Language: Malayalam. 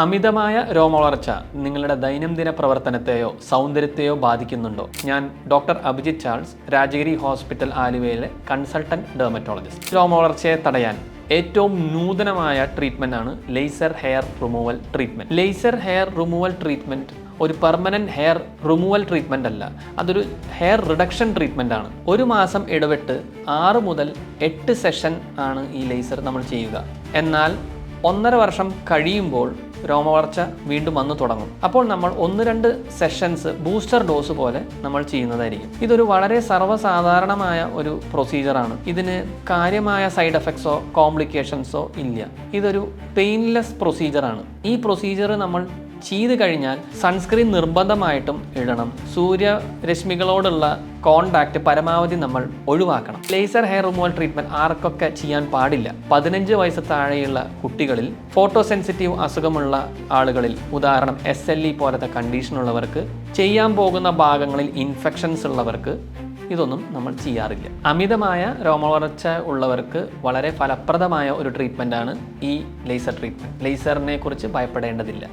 അമിതമായ രോമവളർച്ച നിങ്ങളുടെ ദൈനംദിന പ്രവർത്തനത്തെയോ സൗന്ദര്യത്തെയോ ബാധിക്കുന്നുണ്ടോ? ഞാൻ doctor Abhijith Charles Rajagiri hospital ആലുവയിലെ കൺസൾട്ടന്റ് ഡെർമറ്റോളജിസ്റ്റ്. രോമവളർച്ചയെ തടയാൻ ഏറ്റവും നൂതനമായ ട്രീറ്റ്മെന്റ് ആണ് laser hair removal treatment. Laser hair removal treatment ഒരു പെർമനന്റ് ഹെയർ റിമൂവൽ ട്രീറ്റ്മെന്റ് അല്ല അതൊരു ഹെയർ റിഡക്ഷൻ ട്രീറ്റ്മെന്റ് ആണ്. ഒരു മാസം ഇടവിട്ട് ആറ് മുതൽ എട്ട് സെഷൻ ആണ് ഈ ലേസർ നമ്മൾ ചെയ്യുക. എന്നാൽ ഒന്നര വർഷം കഴിയുമ്പോൾ രോമവളർച്ച വീണ്ടും വന്നു തുടങ്ങും. അപ്പോൾ നമ്മൾ ഒന്ന് രണ്ട് സെഷൻസ് ബൂസ്റ്റർ ഡോസ് പോലെ നമ്മൾ ചെയ്യുന്നതായിരിക്കും. ഇതൊരു വളരെ സർവസാധാരണമായ ഒരു പ്രൊസീജിയറാണ് ഇതിന് കാര്യമായ സൈഡ് എഫക്ട്സോ കോംപ്ലിക്കേഷൻസോ ഇല്ല. ഇതൊരു പെയിൻലെസ് പ്രൊസീജിയറാണ് ഈ പ്രൊസീജിയർ നമ്മൾ ചെയ്ത് കഴിഞ്ഞാൽ സൺസ്ക്രീൻ നിർബന്ധമായിട്ടും ഇടണം. സൂര്യരശ്മികളോടുള്ള കോണ്ടാക്ട് പരമാവധി നമ്മൾ ഒഴിവാക്കണം. ലേസർ ഹെയർ റിമൂവൽ ട്രീറ്റ്മെന്റ് ആർക്കൊക്കെ ചെയ്യാൻ പാടില്ല. പതിനഞ്ച് വയസ്സ് താഴെയുള്ള കുട്ടികളിൽ ഫോട്ടോ സെൻസിറ്റീവ് അസുഖമുള്ള ആളുകളിൽ ഉദാഹരണം എസ് എൽ ഇ പോലത്തെ കണ്ടീഷനുള്ളവർക്ക് ചെയ്യാൻ പോകുന്ന ഭാഗങ്ങളിൽ ഇൻഫെക്ഷൻസ് ഉള്ളവർക്ക് ഇതൊന്നും നമ്മൾ ചെയ്യാറില്ല. അമിതമായ രോമവളർച്ച ഉള്ളവർക്ക് വളരെ ഫലപ്രദമായ ഒരു ട്രീറ്റ്മെന്റാണ് ഈ ലേസർ ട്രീറ്റ്മെന്റ് ലേസറിനെ കുറിച്ച് ഭയപ്പെടേണ്ടതില്ല.